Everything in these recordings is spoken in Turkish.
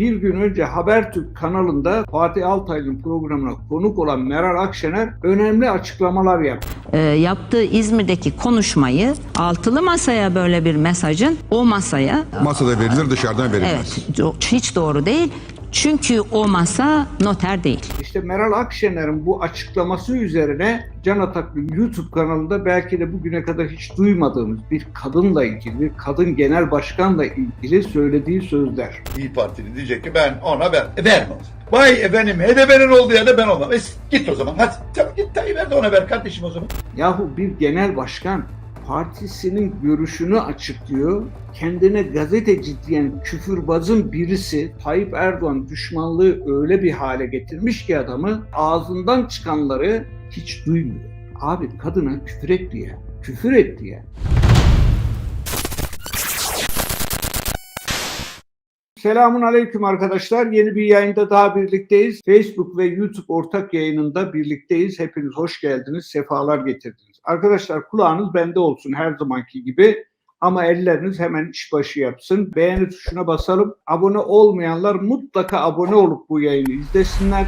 Bir gün önce Habertürk kanalında Fatih Altaylı'nın programına konuk olan Meral Akşener önemli açıklamalar yaptı. e, yaptığı İzmir'deki konuşmayı altılı masaya böyle bir mesajın o masaya Masada verilir dışarıdan verilmez. evet hiç doğru değil. Çünkü o masa noter değil. İşte Meral Akşener'in bu açıklaması üzerine Can Ataklı YouTube kanalında belki de bugüne kadar hiç duymadığımız bir kadınla ilgili, bir kadın genel başkanla ilgili söylediği sözler. İyi Partili diyecek ki ben ona ver. E verme o zaman. Vay efendim HDP'nin olduğu yerde ben olmam. E, git o zaman hadi. Tamam git Tayyip Erdoğan'a ver kardeşim o zaman. Yahu bir genel başkan partisinin görüşünü açıklıyor. Kendine gazeteci diyen küfürbazın birisi Tayyip Erdoğan düşmanlığı öyle bir hale getirmiş ki adamı ağzından çıkanları hiç duymuyor. Abi kadına küfür etti ya. Küfür etti ya. Selamun aleyküm arkadaşlar. Yeni bir yayında daha birlikteyiz. Facebook ve YouTube ortak yayınında birlikteyiz. Hepiniz hoş geldiniz, sefalar getirdiniz. Arkadaşlar kulağınız bende olsun her zamanki gibi. Ama elleriniz hemen işbaşı yapsın. Beğeni tuşuna basalım. Abone olmayanlar mutlaka abone olup bu yayını izlesinler.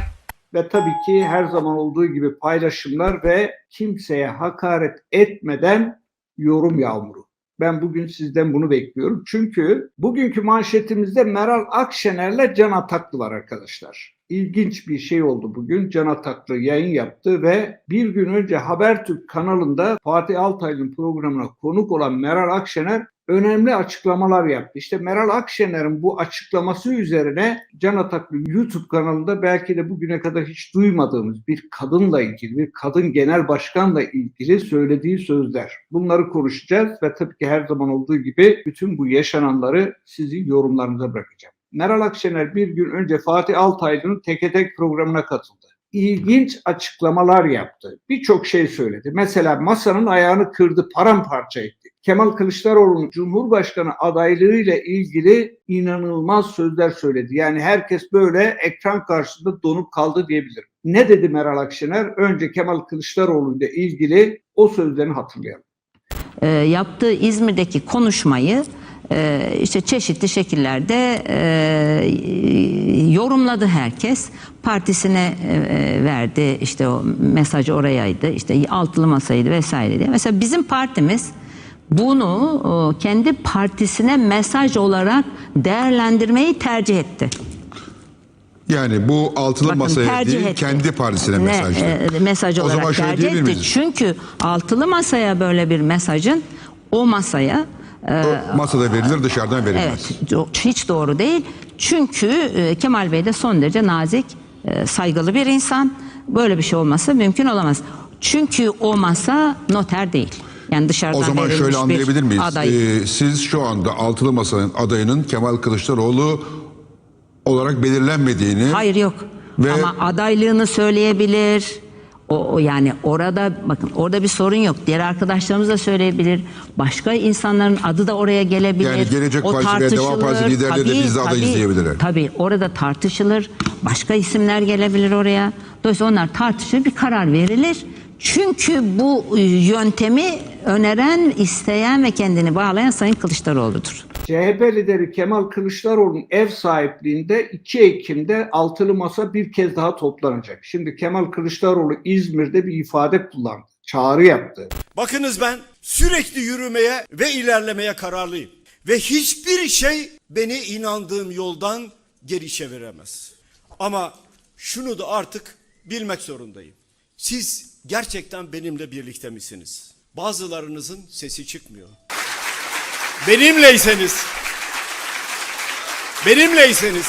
Ve tabii ki her zaman olduğu gibi paylaşımlar ve kimseye hakaret etmeden yorum yağmuru. Ben bugün sizden bunu bekliyorum. Çünkü bugünkü manşetimizde Meral Akşener'le Can Ataklı var arkadaşlar. İlginç bir şey oldu bugün. Can Ataklı yayın yaptı ve bir gün önce Habertürk kanalında Fatih Altaylı'nın programına konuk olan Meral Akşener önemli açıklamalar yaptı. İşte Meral Akşener'in bu açıklaması üzerine Can Ataklı YouTube kanalında belki de bugüne kadar hiç duymadığımız bir kadınla ilgili, bir kadın genel başkanla ilgili söylediği sözler. Bunları konuşacağız ve tabii ki her zaman olduğu gibi bütün bu yaşananları sizin yorumlarınıza bırakacağım. Meral Akşener bir gün önce Fatih Altaylı'nın Teke Tek programına katıldı. İlginç açıklamalar yaptı. Birçok şey söyledi. Mesela masanın ayağını kırdı, paramparça etti. Kemal Kılıçdaroğlu'nun Cumhurbaşkanı adaylığıyla ilgili inanılmaz sözler söyledi. Yani herkes böyle ekran karşısında donup kaldı diyebilirim. Ne dedi Meral Akşener? Önce Kemal Kılıçdaroğlu ile ilgili o sözlerini hatırlayalım. E, yaptığı İzmir'deki konuşmayı e, işte çeşitli şekillerde e, yorumladı herkes. Partisine e, verdi işte o mesajı orayaydı işte altılı masaydı vesaire diye. Mesela bizim partimiz bunu kendi partisine mesaj olarak değerlendirmeyi tercih etti. Yani bu altılı Bakın, masaya değil etti. kendi partisine Ne, mesajdı. e, mesaj olarak tercih etti. miyiz? Çünkü altılı masaya böyle bir mesajın o masaya O masada verilir dışarıdan verilmez. evet hiç doğru değil. Çünkü e, Kemal Bey de son derece nazik, e, saygılı bir insan. Böyle bir şey olması mümkün olamaz. Çünkü o masa noter değil. Yani dışarıdan O zaman şöyle anlayabilir miyiz? aday. Ee, siz şu anda altılı masanın adayının Kemal Kılıçdaroğlu olarak belirlenmediğini Hayır yok. Ve- Ama adaylığını söyleyebilir. O, o yani orada bakın orada bir sorun yok. Diğer arkadaşlarımız da söyleyebilir. Başka insanların adı da oraya gelebilir. Yani Gelecek ve Deva Partisi liderleri de biz de adayız tabii, diyebilirler. Tabii orada tartışılır. Başka isimler gelebilir oraya. Dolayısıyla onlar tartışılır bir karar verilir. Çünkü bu yöntemi öneren, isteyen ve kendini bağlayan Sayın Kılıçdaroğlu'dur. CHP lideri Kemal Kılıçdaroğlu'nun ev sahipliğinde 2 Ekim'de altılı masa bir kez daha toplanacak. Şimdi Kemal Kılıçdaroğlu İzmir'de bir ifade kullandı. Çağrı yaptı. Bakınız ben sürekli yürümeye ve ilerlemeye kararlıyım. Ve hiçbir şey beni inandığım yoldan geri çeviremez. Ama şunu da artık bilmek zorundayım. Siz gerçekten benimle birlikte misiniz? Bazılarınızın sesi çıkmıyor. Benimleyseniz, benimleyseniz,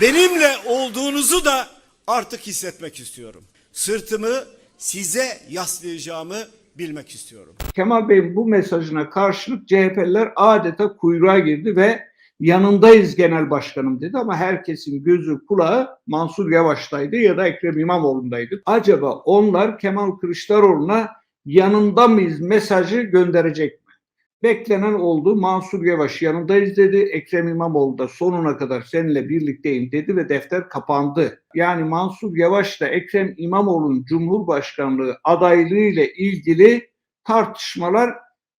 benimle olduğunuzu da artık hissetmek istiyorum. Sırtımı size yaslayacağımı bilmek istiyorum. Kemal Bey'in bu mesajına karşılık CHP'liler adeta kuyruğa girdi ve yanındayız genel başkanım dedi ama herkesin gözü kulağı Mansur Yavaş'taydı ya da Ekrem İmamoğlu'ndaydı. Acaba onlar Kemal Kılıçdaroğlu'na yanında mıyız mesajı gönderecek? Beklenen oldu. Mansur Yavaş yanındayız dedi. Ekrem İmamoğlu da sonuna kadar seninle birlikteyim dedi ve defter kapandı. Yani Mansur Yavaş'la Ekrem İmamoğlu'nun Cumhurbaşkanlığı adaylığı ile ilgili tartışmalar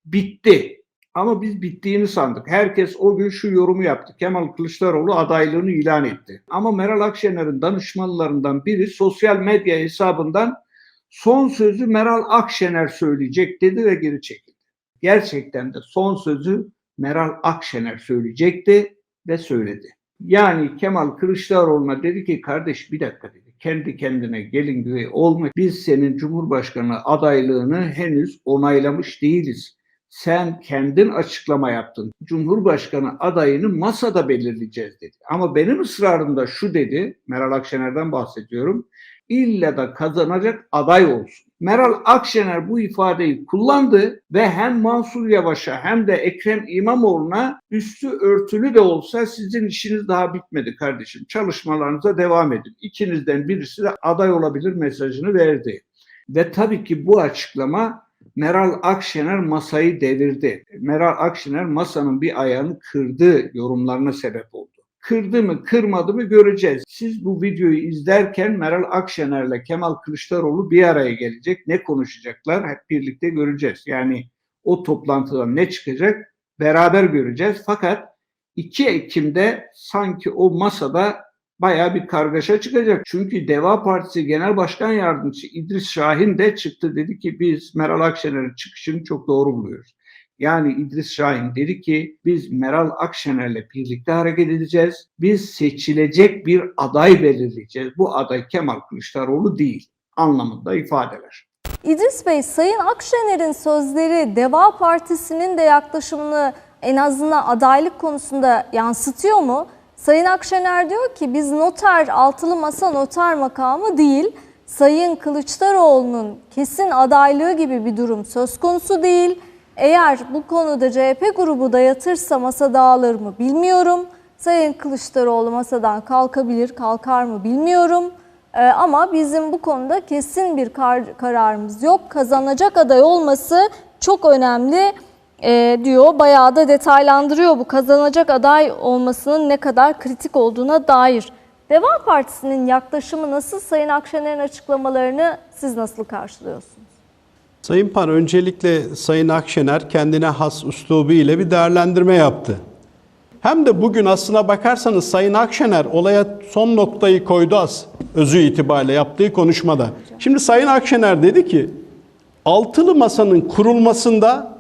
bitti. Ama biz bittiğini sandık. Herkes o gün şu yorumu yaptı. Kemal Kılıçdaroğlu adaylığını ilan etti. Ama Meral Akşener'in danışmanlarından biri sosyal medya hesabından son sözü Meral Akşener söyleyecek dedi ve geri çekildi. Gerçekten de son sözü Meral Akşener söyleyecekti ve söyledi. Yani Kemal Kılıçdaroğlu'na dedi ki kardeş bir dakika dedi. Kendi kendine gelin güvey olma. Biz senin Cumhurbaşkanı adaylığını henüz onaylamış değiliz. Sen kendin açıklama yaptın. Cumhurbaşkanı adayını masada belirleyeceğiz dedi. Ama benim ısrarımda şu dedi. Meral Akşener'den bahsediyorum. İlla da kazanacak aday olsun. Meral Akşener bu ifadeyi kullandı ve hem Mansur Yavaş'a hem de Ekrem İmamoğlu'na üstü örtülü de olsa sizin işiniz daha bitmedi kardeşim. Çalışmalarınıza devam edin. İkinizden birisi de aday olabilir mesajını verdi. Ve tabii ki bu açıklama Meral Akşener masayı devirdi. Meral Akşener masanın bir ayağını kırdı yorumlarına sebep oldu. Kırdı mı kırmadı mı göreceğiz. Siz bu videoyu izlerken Meral Akşener'le Kemal Kılıçdaroğlu bir araya gelecek. Ne konuşacaklar hep birlikte göreceğiz. Yani o toplantıdan ne çıkacak beraber göreceğiz. Fakat 2 Ekim'de sanki o masada bayağı bir kargaşa çıkacak. Çünkü Deva Partisi Genel Başkan Yardımcısı İdris Şahin de çıktı dedi ki biz Meral Akşener'in çıkışını çok doğru buluyoruz. Yani İdris Şahin dedi ki biz Meral Akşener'le birlikte hareket edeceğiz. Biz seçilecek bir aday belirleyeceğiz. Bu aday Kemal Kılıçdaroğlu değil anlamında ifadeler. İdris Bey, Sayın Akşener'in sözleri Deva Partisi'nin de yaklaşımını en azından adaylık konusunda yansıtıyor mu? Sayın Akşener diyor ki biz noter, altılı masa noter makamı değil, Sayın Kılıçdaroğlu'nun kesin adaylığı gibi bir durum söz konusu değil. Eğer bu konuda CHP grubu dayatırsa masa dağılır mı bilmiyorum. Sayın Kılıçdaroğlu masadan kalkabilir, kalkar mı bilmiyorum. Ee, ama bizim bu konuda kesin bir kar- kararımız yok. Kazanacak aday olması çok önemli e, diyor. Bayağı da detaylandırıyor bu kazanacak aday olmasının ne kadar kritik olduğuna dair. Deva Partisi'nin yaklaşımı nasıl? Sayın Akşener'in açıklamalarını siz nasıl karşılıyorsunuz? Sayın Pan öncelikle Sayın Akşener kendine has üslubu ile bir değerlendirme yaptı. Hem de bugün aslına bakarsanız Sayın Akşener olaya son noktayı koydu az özü itibariyle yaptığı konuşmada. Şimdi Sayın Akşener dedi ki altılı masanın kurulmasında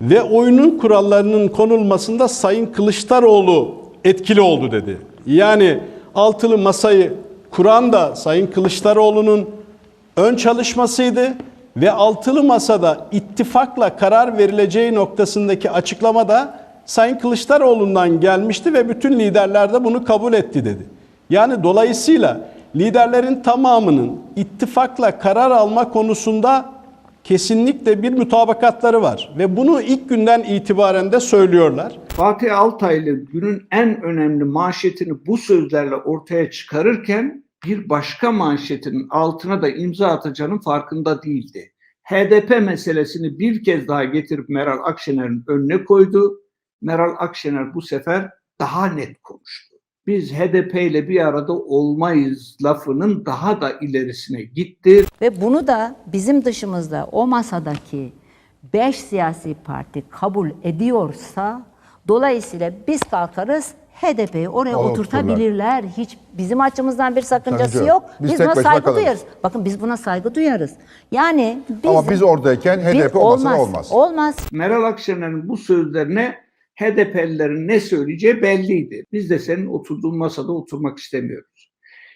ve oyunun kurallarının konulmasında Sayın Kılıçdaroğlu etkili oldu dedi. Yani altılı masayı kuran da Sayın Kılıçdaroğlu'nun ön çalışmasıydı ve altılı masada ittifakla karar verileceği noktasındaki açıklama da Sayın Kılıçdaroğlu'ndan gelmişti ve bütün liderler de bunu kabul etti dedi. Yani dolayısıyla liderlerin tamamının ittifakla karar alma konusunda kesinlikle bir mutabakatları var ve bunu ilk günden itibaren de söylüyorlar. Fatih Altaylı günün en önemli manşetini bu sözlerle ortaya çıkarırken bir başka manşetinin altına da imza atacağının farkında değildi. HDP meselesini bir kez daha getirip Meral Akşener'in önüne koydu. Meral Akşener bu sefer daha net konuştu. Biz HDP ile bir arada olmayız lafının daha da ilerisine gitti. Ve bunu da bizim dışımızda o masadaki 5 siyasi parti kabul ediyorsa dolayısıyla biz kalkarız HDP'yi oraya Oturturlar. oturtabilirler. Hiç bizim açımızdan bir sakıncası Sakınca yok. yok. Biz Biz, buna saygı kalırız. duyarız. Bakın biz buna saygı duyarız. Yani biz, Ama biz oradayken HDP biz- olmasa olmaz. Olmaz. Meral Akşener'in bu sözlerine HDP'lilerin ne söyleyeceği belliydi. Biz de senin oturduğun masada oturmak istemiyoruz.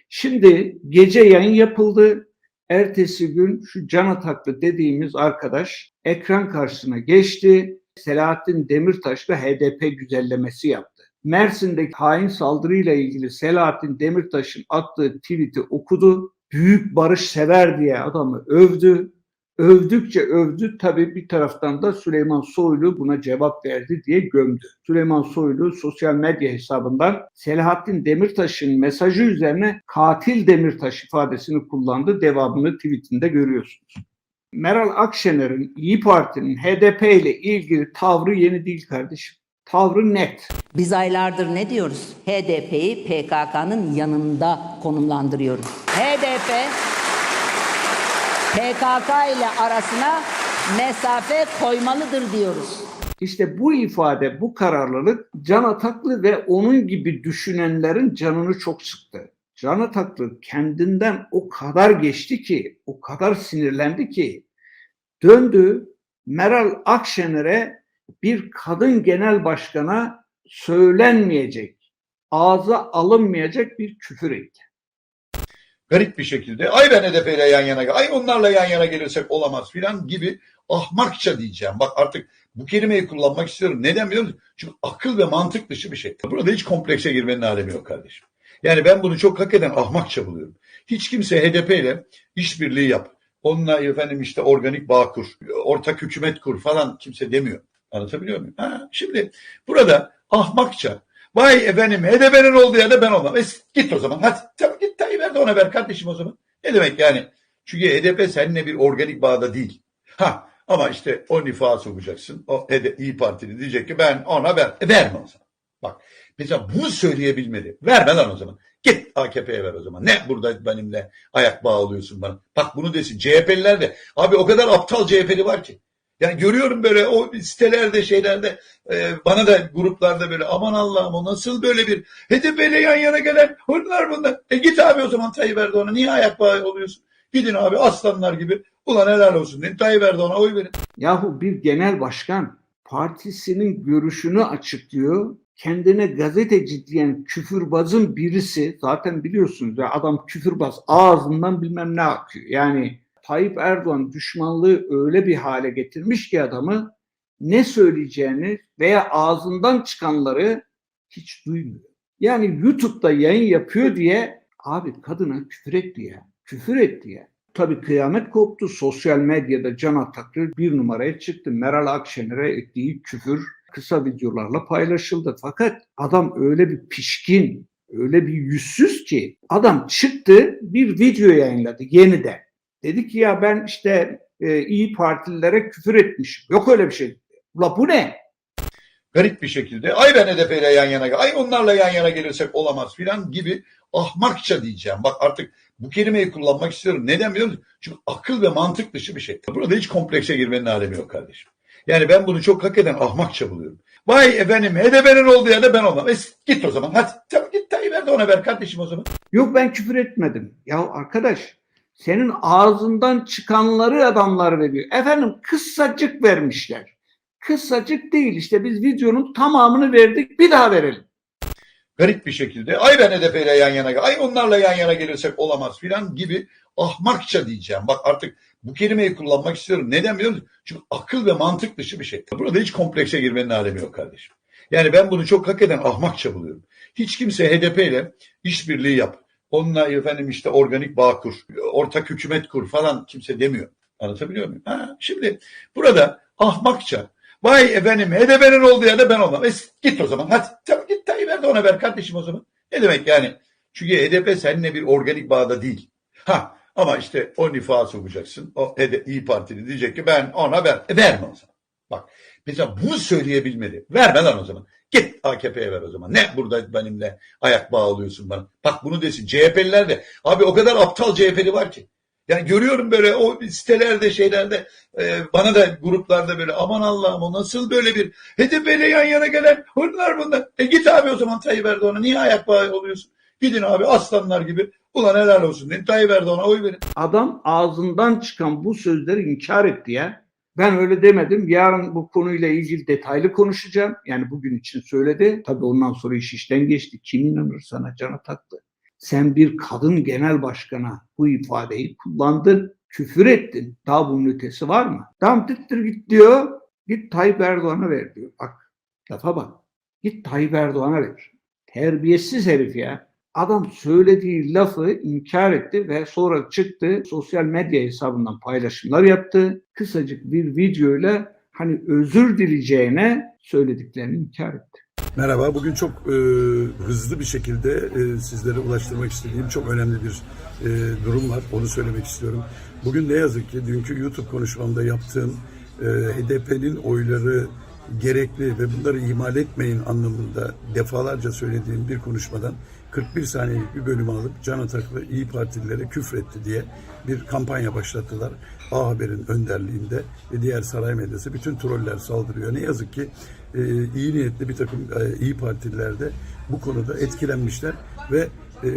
Şimdi gece yayın yapıldı. Ertesi gün şu Can Ataklı dediğimiz arkadaş ekran karşısına geçti. Selahattin Demirtaş'la HDP güzellemesi yaptı. Mersin'deki hain saldırıyla ilgili Selahattin Demirtaş'ın attığı tweet'i okudu. Büyük barış sever diye adamı övdü övdükçe övdü. Tabii bir taraftan da Süleyman Soylu buna cevap verdi diye gömdü. Süleyman Soylu sosyal medya hesabından Selahattin Demirtaş'ın mesajı üzerine katil Demirtaş ifadesini kullandı. Devamını tweetinde görüyorsunuz. Meral Akşener'in İyi Parti'nin HDP ile ilgili tavrı yeni değil kardeşim. Tavrı net. Biz aylardır ne diyoruz? HDP'yi PKK'nın yanında konumlandırıyoruz. HDP PKK ile arasına mesafe koymalıdır diyoruz. İşte bu ifade, bu kararlılık Can Ataklı ve onun gibi düşünenlerin canını çok sıktı. Can Ataklı kendinden o kadar geçti ki, o kadar sinirlendi ki döndü Meral Akşener'e bir kadın genel başkana söylenmeyecek, ağza alınmayacak bir küfür etti. garip bir şekilde ay ben HDP ile yan yana ay onlarla yan yana gelirsek olamaz filan gibi ahmakça diyeceğim. Bak artık bu kelimeyi kullanmak istiyorum. Neden biliyor musun? Çünkü akıl ve mantık dışı bir şey. Burada hiç komplekse girmenin alemi yok kardeşim. Yani ben bunu çok hakikaten ahmakça buluyorum. Hiç kimse HDP ile işbirliği yap. Onunla efendim işte organik bağ kur, ortak hükümet kur falan kimse demiyor. Anlatabiliyor muyum? Ha, şimdi burada ahmakça Vay efendim HDP'nin olduğu yerde ben olmam. E, git o zaman hadi. Tamam git Tayyip Erdoğan'a ver kardeşim o zaman. Ne demek yani? Çünkü HDP seninle bir organik bağda değil. Ha ama işte o nifaha sokacaksın. O İyi Partili diyecek ki ben ona ver. E, verme o zaman. Bak mesela bunu söyleyebilmeli. Verme lan o zaman. Git AKP'ye ver o zaman. Ne burada benimle ayak bağlıyorsun bana. Bak bunu desin. CHP'liler de. Abi o kadar aptal CHP'li var ki. Yani görüyorum böyle o sitelerde şeylerde e, bana da gruplarda böyle aman Allah'ım o nasıl böyle bir HDP ile yan yana gelen hırlar bunlar. E git abi o zaman Tayyip Erdoğan'a niye ayak bağı oluyorsun? Gidin abi aslanlar gibi ulan helal olsun deyin Tayyip Erdoğan'a oy verin. Yahu bir genel başkan partisinin görüşünü açıklıyor. Kendine gazeteci diyen küfürbazın birisi zaten biliyorsunuz ya adam küfürbaz ağzından bilmem ne akıyor. Yani Tayyip Erdoğan düşmanlığı öyle bir hale getirmiş ki adamı ne söyleyeceğini veya ağzından çıkanları hiç duymuyor. Yani YouTube'da yayın yapıyor diye abi kadına küfür etti ya. Küfür etti ya. Tabii kıyamet koptu. Sosyal medyada Can Ataklı bir numaraya çıktı. Meral Akşener'e ettiği küfür kısa videolarla paylaşıldı. Fakat adam öyle bir pişkin, öyle bir yüzsüz ki adam çıktı bir video yayınladı yeniden. Dedi ki ya ben işte e, iyi partililere küfür etmişim. Yok öyle bir şey. Ula bu ne? Garip bir şekilde ay ben HDP ile yan yana ay onlarla yan yana gelirsek olamaz filan gibi ahmakça diyeceğim. Bak artık bu kelimeyi kullanmak istiyorum. Neden biliyor musun? Çünkü akıl ve mantık dışı bir şey. Burada hiç komplekse girmenin alemi yok kardeşim. Yani ben bunu çok hakikaten ahmakça buluyorum. Vay efendim HDP'nin olduğu yerde ben olmam. E, git o zaman hadi. Tamam git Tayyip Erdoğan'a ver kardeşim o zaman. Yok ben küfür etmedim. Ya arkadaş senin ağzından çıkanları adamlar veriyor. Efendim kısacık vermişler. Kısacık değil işte biz videonun tamamını verdik bir daha verelim. garip bir şekilde ay ben HDP ile yan yana ay onlarla yan yana gelirsek olamaz filan gibi ahmakça diyeceğim. Bak artık bu kelimeyi kullanmak istiyorum. Neden biliyor musun? Çünkü akıl ve mantık dışı bir şey. Burada hiç komplekse girmenin alemi yok kardeşim. Yani ben bunu çok hakikaten ahmakça buluyorum. Hiç kimse HDP ile işbirliği yap. Onunla efendim işte organik bağ kur, ortak hükümet kur falan kimse demiyor. Anlatabiliyor muyum? Ha, şimdi burada ahmakça Vay efendim HDP'nin olduğu yerde ben olmam. E, git o zaman hadi. Tamam git Tayyip Erdoğan'a ver kardeşim o zaman. Ne demek yani? Çünkü HDP seninle bir organik bağda değil. Ha ama işte o nifaha sokacaksın. O HDP, İyi Partili diyecek ki ben ona ver. E, verme o zaman. Bak mesela bunu söyleyebilmeli. Verme lan o zaman. Git AKP'ye ver o zaman. Ne burada benimle ayak bağlıyorsun bana. Bak bunu desin. CHP'liler de. Abi o kadar aptal CHP'li var ki. Yani görüyorum böyle o sitelerde şeylerde e, bana da gruplarda böyle aman Allah'ım o nasıl böyle bir HDP yan yana gelen hırlar bunlar. E git abi o zaman Tayyip Erdoğan'a niye ayak bağı oluyorsun? Gidin abi aslanlar gibi ulan helal olsun deyin Tayyip Erdoğan'a oy verin. Adam ağzından çıkan bu sözleri inkar etti ya. Ben öyle demedim. Yarın bu konuyla ilgili detaylı konuşacağım. Yani bugün için söyledi. Tabii ondan sonra iş işten geçti. Kim inanır sana cana taktı. Sen bir kadın genel başkana bu ifadeyi kullandın. Küfür ettin. Daha bunun ötesi var mı? Tamam tittir git diyor. Git Tayyip Erdoğan'a ver diyor. Bak lafa bak. Git Tayyip Erdoğan'a ver. Terbiyesiz herif ya. Adam söylediği lafı inkar etti ve sonra çıktı sosyal medya hesabından paylaşımlar yaptı. Kısacık bir videoyla hani özür dileyeceğine söylediklerini inkar etti. Merhaba, bugün çok e, hızlı bir şekilde e, sizlere ulaştırmak istediğim çok önemli bir e, durum var. Onu söylemek istiyorum. Bugün ne yazık ki dünkü YouTube konuşmamda yaptığım e, HDP'nin oyları gerekli ve bunları ihmal etmeyin anlamında defalarca söylediğim bir konuşmadan 41 saniyelik bir bölümü alıp Can Ataklı İyi Partililere küfretti diye bir kampanya başlattılar. A Haber'in önderliğinde ve diğer saray medyası bütün troller saldırıyor. Ne yazık ki e, iyi niyetli bir takım e, İyi Partililer de bu konuda etkilenmişler ve e,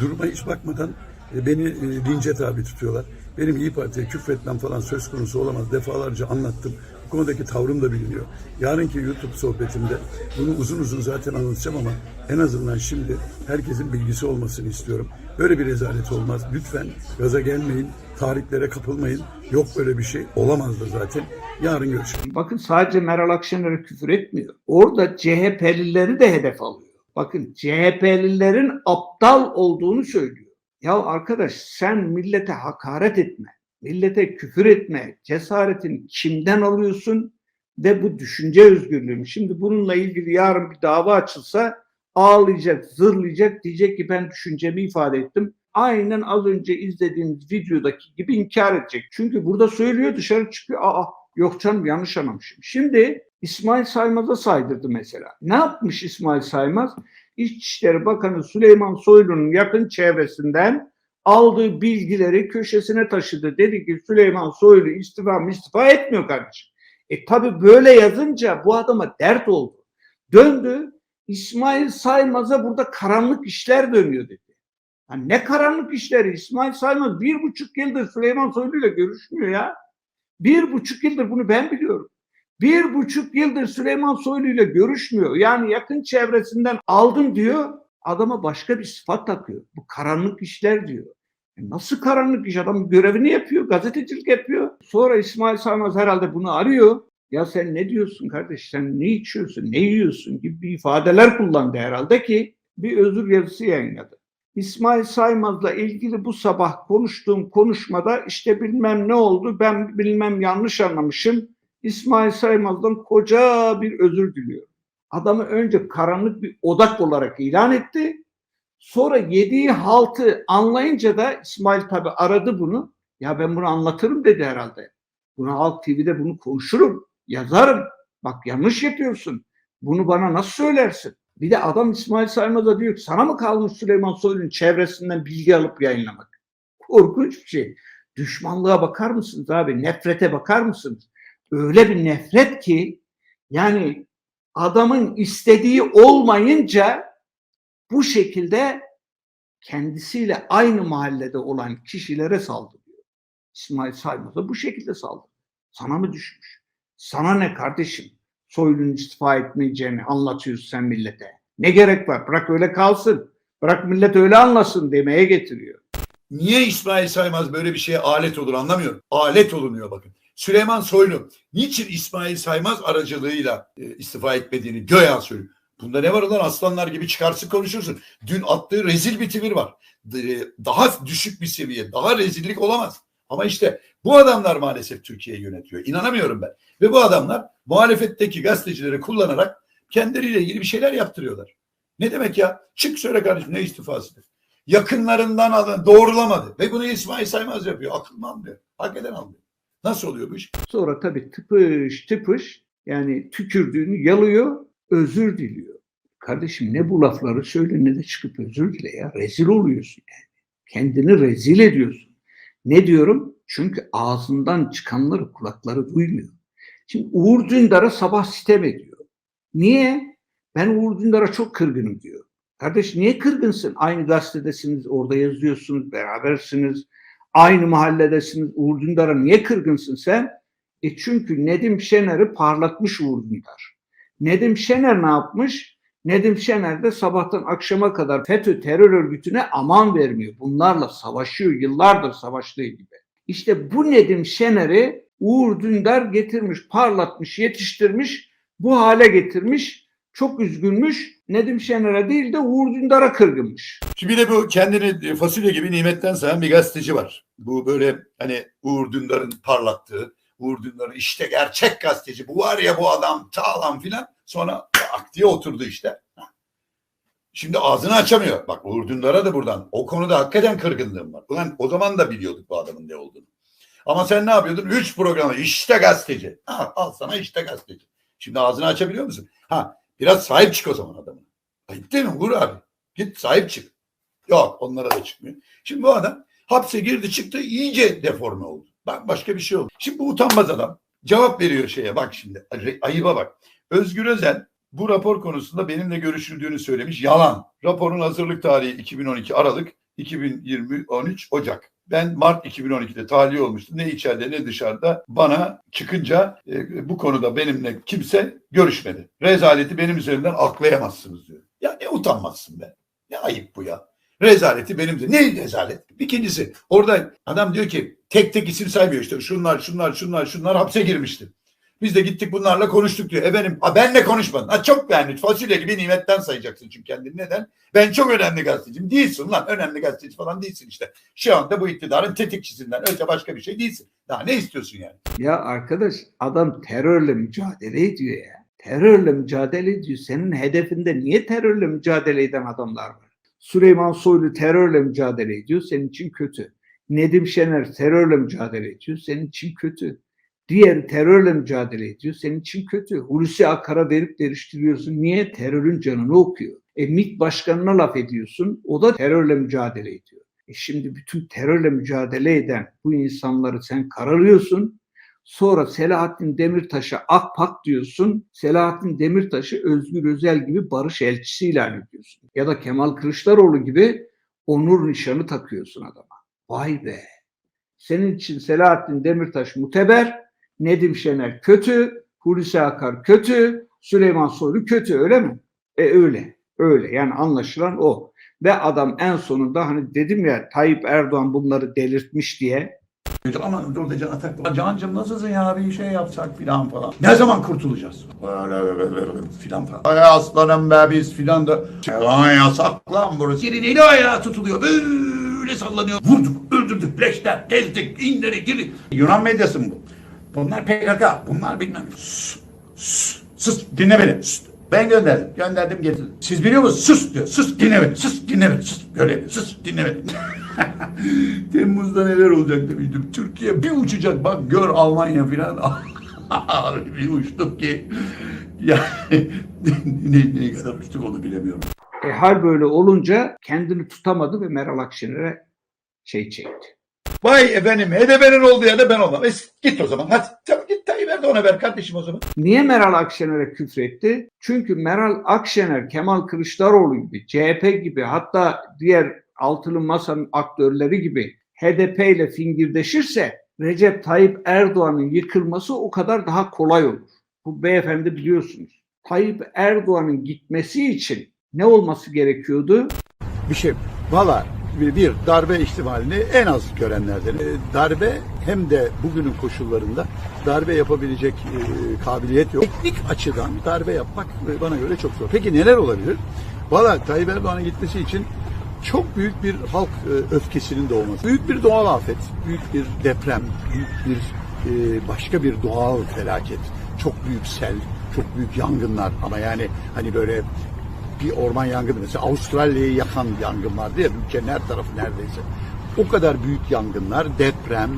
duruma hiç bakmadan e, beni e, lince tabi tutuyorlar. Benim İyi Parti'ye küfretmem falan söz konusu olamaz. Defalarca anlattım. Konudaki tavrım da biliniyor. Yarınki YouTube sohbetimde bunu uzun uzun zaten anlatacağım ama en azından şimdi herkesin bilgisi olmasını istiyorum. Böyle bir rezalet olmaz. Lütfen gaza gelmeyin, tarihlere kapılmayın. Yok böyle bir şey. Olamaz da zaten. Yarın görüşürüz. Bakın sadece Meral Akşener'e küfür etmiyor. Orada CHP'lileri de hedef alıyor. Bakın CHP'lilerin aptal olduğunu söylüyor. Ya arkadaş sen millete hakaret etme, millete küfür etme cesaretini kimden alıyorsun ve bu düşünce özgürlüğü. Şimdi bununla ilgili yarın bir dava açılsa ağlayacak, zırlayacak, diyecek ki ben düşüncemi ifade ettim. Aynen az önce izlediğiniz videodaki gibi inkar edecek. Çünkü burada söylüyor dışarı çıkıyor. Aa yok canım yanlış anlamışım. Şimdi İsmail Saymaz'a saydırdı mesela. Ne yapmış İsmail Saymaz? İçişleri Bakanı Süleyman Soylu'nun yakın çevresinden aldığı bilgileri köşesine taşıdı. Dedi ki Süleyman Soylu istifa istifa etmiyor kardeşim. E tabi böyle yazınca bu adama dert oldu. Döndü İsmail Saymaz'a burada karanlık işler dönüyor dedi. Ha ne karanlık işleri? İsmail Saymaz bir buçuk yıldır Süleyman Soylu ile görüşmüyor ya. Bir buçuk yıldır bunu ben biliyorum. Bir buçuk yıldır Süleyman Soylu ile görüşmüyor. Yani yakın çevresinden aldım diyor. Adama başka bir sıfat takıyor. Bu karanlık işler diyor. Nasıl karanlık iş? Adam görevini yapıyor. Gazetecilik yapıyor. Sonra İsmail Saymaz herhalde bunu arıyor. Ya sen ne diyorsun kardeş? Sen ne içiyorsun? Ne yiyorsun? gibi ifadeler kullandı herhalde ki bir özür yazısı yayınladı. İsmail Saymaz'la ilgili bu sabah konuştuğum konuşmada işte bilmem ne oldu, ben bilmem yanlış anlamışım. İsmail Saymaz'dan koca bir özür diliyorum. Adamı önce karanlık bir odak olarak ilan etti. Sonra yediği haltı anlayınca da İsmail tabi aradı bunu. Ya ben bunu anlatırım dedi herhalde. Bunu Halk TV'de bunu konuşurum, yazarım. Bak yanlış yapıyorsun. Bunu bana nasıl söylersin? Bir de adam İsmail Saymaz'a diyor ki sana mı kalmış Süleyman Soylu'nun çevresinden bilgi alıp yayınlamak? Korkunç bir şey. Düşmanlığa bakar mısınız abi? Nefrete bakar mısınız? Öyle bir nefret ki yani adamın istediği olmayınca bu şekilde kendisiyle aynı mahallede olan kişilere saldırıyor. İsmail Saymaz'a bu şekilde saldırıyor. Sana mı düşmüş? Sana ne kardeşim? Soylu'nun istifa etmeyeceğini anlatıyorsun sen millete. Ne gerek var? Bırak öyle kalsın. Bırak millet öyle anlasın demeye getiriyor. Niye İsmail Saymaz böyle bir şeye alet olur anlamıyorum. Alet olunuyor bakın. Süleyman Soylu niçin İsmail Saymaz aracılığıyla e, istifa etmediğini göya söylüyor. Bunda ne var lan aslanlar gibi çıkarsın konuşursun. Dün attığı rezil bir tweet var. D- Daha düşük bir seviye, daha rezillik olamaz. Ama işte bu adamlar maalesef Türkiye'yi yönetiyor. İnanamıyorum ben. Ve bu adamlar muhalefetteki gazetecileri kullanarak kendileriyle ilgili bir şeyler yaptırıyorlar. Ne demek ya? Çık söyle kardeşim ne istifasıdır. Yakınlarından alın, doğrulamadı. Ve bunu İsmail Saymaz yapıyor. Akıl mı almıyor? Hak eden almıyor. Nasıl oluyor bu iş? Sonra tabii tıpış tıpış yani tükürdüğünü yalıyor, özür diliyor. Kardeşim ne bu lafları söyle ne de çıkıp özür dile ya. Rezil oluyorsun yani. Kendini rezil ediyorsun. Ne diyorum? Çünkü ağzından çıkanları kulakları duymuyor. Şimdi Uğur Dündar'a sabah sitem ediyor. Niye? Ben Uğur Dündar'a çok kırgınım diyor. Kardeş niye kırgınsın? Aynı gazetedesiniz, orada yazıyorsunuz, berabersiniz. Aynı mahalledesiniz. Uğur Dündar'a niye kırgınsın sen? E çünkü Nedim Şener'i parlatmış Uğur Dündar. Nedim Şener ne yapmış? Nedim Şener de sabahtan akşama kadar FETÖ terör örgütüne aman vermiyor. Bunlarla savaşıyor. Yıllardır savaştığı gibi. İşte bu Nedim Şener'i Uğur Dündar getirmiş, parlatmış, yetiştirmiş, bu hale getirmiş. Çok üzgünmüş. Nedim Şener'e değil de Uğur Dündar'a kırgınmış. Şimdi bir de bu kendini fasulye gibi nimetten sayan bir gazeteci var. Bu böyle hani Uğur Dündar'ın parlattığı, Uğur Dündar'ın işte gerçek gazeteci, bu var ya bu adam sağlam filan. Sonra ak diye oturdu işte. Şimdi ağzını açamıyor. Bak Uğur Dündar'a da buradan o konuda hakikaten kırgınlığım var. Ulan o zaman da biliyorduk bu adamın ne olduğunu. Ama sen ne yapıyordun? Üç programı işte gazeteci. Ha, al sana işte gazeteci. Şimdi ağzını açabiliyor musun? Ha biraz sahip çık o zaman adamın. Ayıp değil mi? Vur abi. Git sahip çık. Yok onlara da çıkmıyor. Şimdi bu adam hapse girdi çıktı iyice deforme oldu. Başka bir şey oldu. Şimdi bu utanmaz adam cevap veriyor şeye bak şimdi ay- ayıba bak. Özgür Özel bu rapor konusunda benimle görüşüldüğünü söylemiş. Yalan. Raporun hazırlık tarihi 2012 Aralık, 2020 13 Ocak. Ben Mart 2012'de tahliye olmuştum. Ne içeride ne dışarıda bana çıkınca e, bu konuda benimle kimse görüşmedi. Rezaleti benim üzerimden aklayamazsınız diyor. Ya ne utanmazsın be. Ne ayıp bu ya. Rezaleti benim de. Ne rezalet? İkincisi orada adam diyor ki tek tek isim saymıyor işte şunlar şunlar şunlar şunlar hapse girmişti. Biz de gittik bunlarla konuştuk diyor. Efendim a, benle konuşmadın. Ha, çok beğendim. Fasulye gibi nimetten sayacaksın çünkü kendini. Neden? Ben çok önemli gazeteciyim. Değilsin lan. Önemli gazeteci falan değilsin işte. Şu anda bu iktidarın tetikçisinden öte başka bir şey değilsin. Daha ne istiyorsun yani? Ya arkadaş adam terörle mücadele ediyor ya. Terörle mücadele ediyor. Senin hedefinde niye terörle mücadele eden adamlar var? Süleyman Soylu terörle mücadele ediyor. Senin için kötü. Nedim Şener terörle mücadele ediyor. Senin için kötü. Diğeri terörle mücadele ediyor. Senin için kötü. Hulusi Akar'a verip deriştiriyorsun. Niye? Terörün canını okuyor. E MİT başkanına laf ediyorsun. O da terörle mücadele ediyor. E şimdi bütün terörle mücadele eden bu insanları sen karalıyorsun. Sonra Selahattin Demirtaş'a akpak diyorsun. Selahattin Demirtaş'ı Özgür Özel gibi barış elçisi ilan ediyorsun. Ya da Kemal Kılıçdaroğlu gibi onur nişanı takıyorsun adama. Vay be. Senin için Selahattin Demirtaş muteber, Nedim Şener kötü, Hulusi Akar kötü, Süleyman Soylu kötü öyle mi? E öyle. Öyle yani anlaşılan o. Ve adam en sonunda hani dedim ya Tayyip Erdoğan bunları delirtmiş diye Ama orada Can Atak Cancım nasılsın ya bir şey yapsak filan falan. Ne zaman kurtulacağız? Filan falan. Ay aslanım be biz filan da. Ay yasak lan burası. Yerin eli ayağı tutuluyor. Böyle sallanıyor. Vurduk, öldürdük, leşler, deldik, inleri, giri. Yunan medyası mı bu? Bunlar PKK, bunlar bilmem. Sus, sus, sus, dinle beni. Sus. Ben gönderdim, gönderdim getirdim. Siz biliyor musunuz? Sus diyor, sus dinle beni, sus dinle beni, sus böyle sus dinle. Temmuz'da neler olacak demiştim. Türkiye bir uçacak bak gör Almanya filan. bir uçtuk ki yani ne, ne kadar uçtuk onu bilemiyorum. E, hal böyle olunca kendini tutamadı ve Meral Akşener'e şey çekti. Vay efendim HDP'nin olduğu yerde ben olmam. E, git o zaman hadi. Tamam git Tayyip Erdoğan'a ver kardeşim o zaman. Niye Meral Akşener'e küfretti? Çünkü Meral Akşener, Kemal Kılıçdaroğlu gibi, CHP gibi hatta diğer altılı masanın aktörleri gibi HDP ile fingirdeşirse Recep Tayyip Erdoğan'ın yıkılması o kadar daha kolay olur. Bu beyefendi biliyorsunuz. Tayyip Erdoğan'ın gitmesi için ne olması gerekiyordu? Bir şey valla bir, darbe ihtimalini en az görenlerden. Darbe hem de bugünün koşullarında darbe yapabilecek e, kabiliyet yok. Teknik açıdan darbe yapmak e, bana göre çok zor. Peki neler olabilir? Valla Tayyip Erdoğan'ın gitmesi için çok büyük bir halk e, öfkesinin doğması. Büyük bir doğal afet, büyük bir deprem, büyük bir başka bir doğal felaket. Çok büyük sel, çok büyük yangınlar ama yani hani böyle bir orman yangını mesela Avustralya'yı yakan yangın vardı ya ülkenin her tarafı neredeyse. O kadar büyük yangınlar, deprem,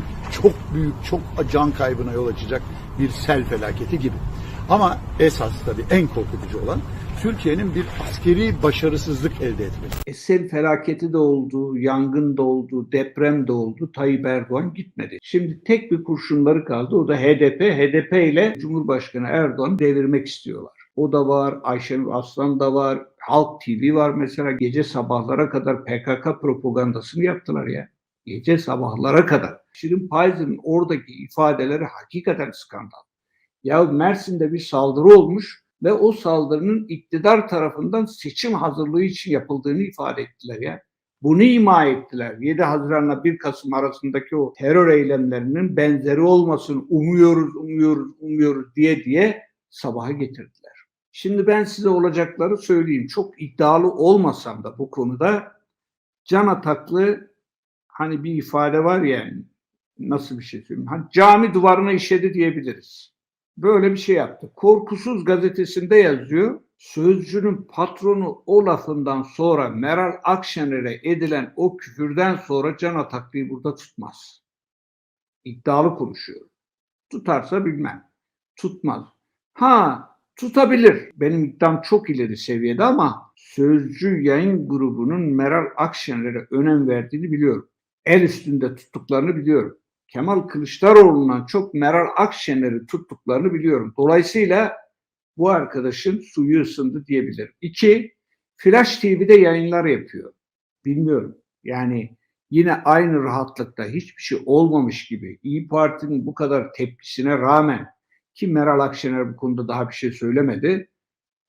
çok büyük, çok can kaybına yol açacak bir sel felaketi gibi. Ama esas tabii en korkutucu olan Türkiye'nin bir askeri başarısızlık elde etmesi. E, sel felaketi de oldu, yangın da oldu, deprem de oldu. Tayyip Erdoğan gitmedi. Şimdi tek bir kurşunları kaldı. O da HDP. HDP ile Cumhurbaşkanı Erdoğan'ı devirmek istiyorlar. O da var, Ayşenur Aslan da var, Halk TV var mesela gece sabahlara kadar PKK propagandasını yaptılar ya. Gece sabahlara kadar. Şirin Payız'ın oradaki ifadeleri hakikaten skandal. Ya Mersin'de bir saldırı olmuş ve o saldırının iktidar tarafından seçim hazırlığı için yapıldığını ifade ettiler ya. Bunu ima ettiler. 7 Haziran'la 1 Kasım arasındaki o terör eylemlerinin benzeri olmasın umuyoruz, umuyoruz, umuyoruz diye diye sabaha getirdiler. Şimdi ben size olacakları söyleyeyim. Çok iddialı olmasam da bu konuda Can Ataklı hani bir ifade var ya nasıl bir şey söyleyeyim. Hani cami duvarına işedi diyebiliriz. Böyle bir şey yaptı. Korkusuz gazetesinde yazıyor. Sözcünün patronu o lafından sonra Meral Akşener'e edilen o küfürden sonra Can Ataklı'yı burada tutmaz. İddialı konuşuyor. Tutarsa bilmem. Tutmaz. Ha tutabilir. Benim iddiam çok ileri seviyede ama Sözcü yayın grubunun Meral Akşener'e önem verdiğini biliyorum. El üstünde tuttuklarını biliyorum. Kemal Kılıçdaroğlu'ndan çok Meral Akşener'i tuttuklarını biliyorum. Dolayısıyla bu arkadaşın suyu ısındı diyebilirim. İki, Flash TV'de yayınlar yapıyor. Bilmiyorum. Yani yine aynı rahatlıkta hiçbir şey olmamış gibi İyi Parti'nin bu kadar tepkisine rağmen ki Meral Akşener bu konuda daha bir şey söylemedi.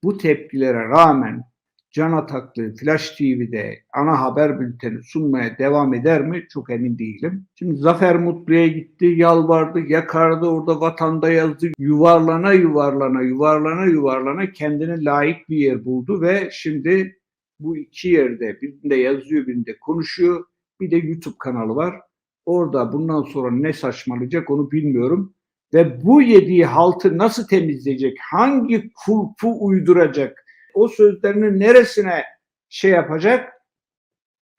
Bu tepkilere rağmen Can Ataklı Flash TV'de ana haber bülteni sunmaya devam eder mi? Çok emin değilim. Şimdi Zafer Mutlu'ya gitti, yalvardı, yakardı, orada vatanda yazdı. Yuvarlana yuvarlana, yuvarlana yuvarlana kendine layık bir yer buldu ve şimdi bu iki yerde birinde yazıyor, birinde konuşuyor. Bir de YouTube kanalı var. Orada bundan sonra ne saçmalayacak onu bilmiyorum. Ve bu yediği haltı nasıl temizleyecek? Hangi kulpu uyduracak? O sözlerinin neresine şey yapacak?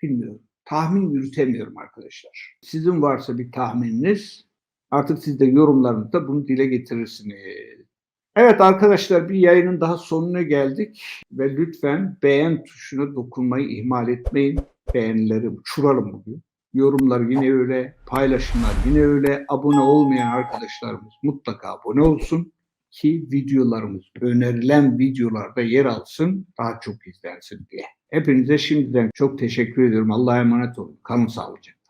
Bilmiyorum. Tahmin yürütemiyorum arkadaşlar. Sizin varsa bir tahmininiz artık siz de yorumlarınızda bunu dile getirirsiniz. Evet arkadaşlar bir yayının daha sonuna geldik ve lütfen beğen tuşuna dokunmayı ihmal etmeyin. Beğenileri uçuralım bugün. Yorumlar yine öyle, paylaşımlar yine öyle. Abone olmayan arkadaşlarımız mutlaka abone olsun ki videolarımız önerilen videolarda yer alsın, daha çok izlensin diye. Hepinize şimdiden çok teşekkür ediyorum. Allah'a emanet olun. Kalın sağlıcakla.